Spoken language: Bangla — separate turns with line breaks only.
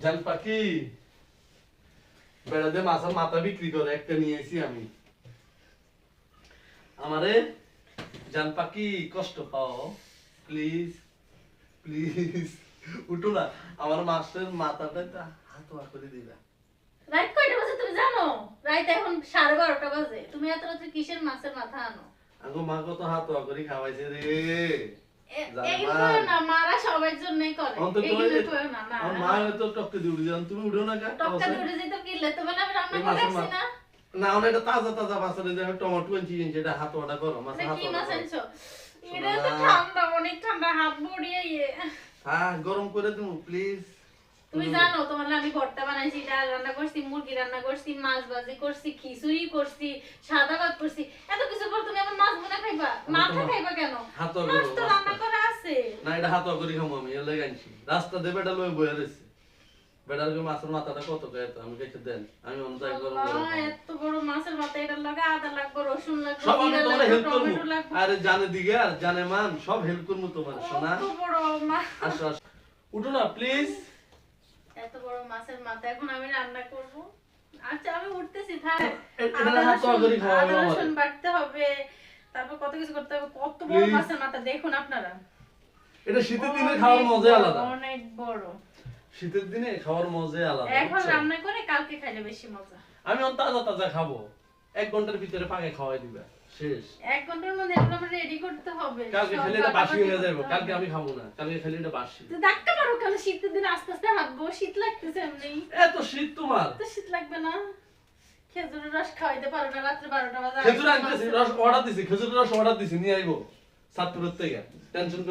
জান পাখি। বেড়াতে মাছের মাথা বিক্রি করে একটা নিয়েছি আমি। আমারে জান পাখি কষ্ট পাও। প্লিজ প্লিজ উঠো না। আমার মাছের মাথাটা হাত ওয়া করে
রাত কয়টা বাজে তুমি জানো? রাত এখন সাড়ে বারোটা বাজে। তুমি এত রাত্রে কিসের মাছের মাথা আনো?
আগো মা কত হাত ওয়া করে খাওয়াইছে রে।
না
এটা তাজা তাজা যে টমেটো এটা হাত করো হাত
এটা তো ঠান্ডা অনেক ঠান্ডা হাত বড়িয়ে
হ্যাঁ গরম করে দিমু প্লিজ
তুমি জানো তোমার আমি ভর্তা বানাইছি ডাল রান্না করছি মুরগি রান্না করছি মাছ ভাজি করছি খিচুড়ি করছি সাদা ভাত করছি। এত কিছু পর তুমি আমার মাছ বোনা খাইবা? মাথা খাইবা কেন?
হাত
মাছ তো রান্না
না এটা হাত করে খামো আমি এর লাগে আনছি রাস্তা দিয়ে বেটা লয়ে বয়ে রয়েছে বেটার যে মাছের মাথাটা কত গায়ে আমি কেটে দেন আমি অন্য
এত বড় মাছের মাথা এটা লাগা আদা লাগবে রসুন লাগবে
সব আমি তোমার হেল্প করব। আরে জানে দিকে আর জানে মান সব হেল্প করব তোমার সোনা।
কত বড় মা।
আসো আসো। উঠো না প্লিজ
এত বড় মাছের মাথা এখন আমি রান্না করব। আচ্ছা আমি উঠতেছি থাক।
এ- এটা হাত তো খাওয়া হবে
রসুন বাটতে হবে। তারপর কত কিছু করতে হবে? কত বড় মাছের মাথা দেখুন আপনারা।
এটা শীতের দিনে খাওয়ার মজাই আলাদা।
অনেক বড়।
শীতের দিনে খাওয়ার মজাই আলাদা
এখন রান্না করে কালকে খাইলে বেশি মজা।
আমি অন তাজা তাজা খাব। এক ঘণ্টার ভিতরে পাকে খাওয়াই দিবা শেষ।
এক ঘণ্টার মধ্যে এগুলো আমার রেডি করতে হবে।
কালকে খালি এটা বাসি হয়ে যাবে কালকে আমি খাব না কালকে খালি এটা বাসি।
তো ধাক্কা মারো কেন শীতের দিনে আস্তে আস্তে হাঁটবো শীত লাগতেছে এমনি।
এত শীত তোমার।
তো শীত লাগবে না। খেজুরের রস খাওয়াইতে পারো না রাত্রে বারোটা বাজে
খেজুর আনতেছি রস অর্ডার দিছি খেজুরের রস অর্ডার দিছি নিয়ে আইবো। সাতপুরের থেকে টেনশন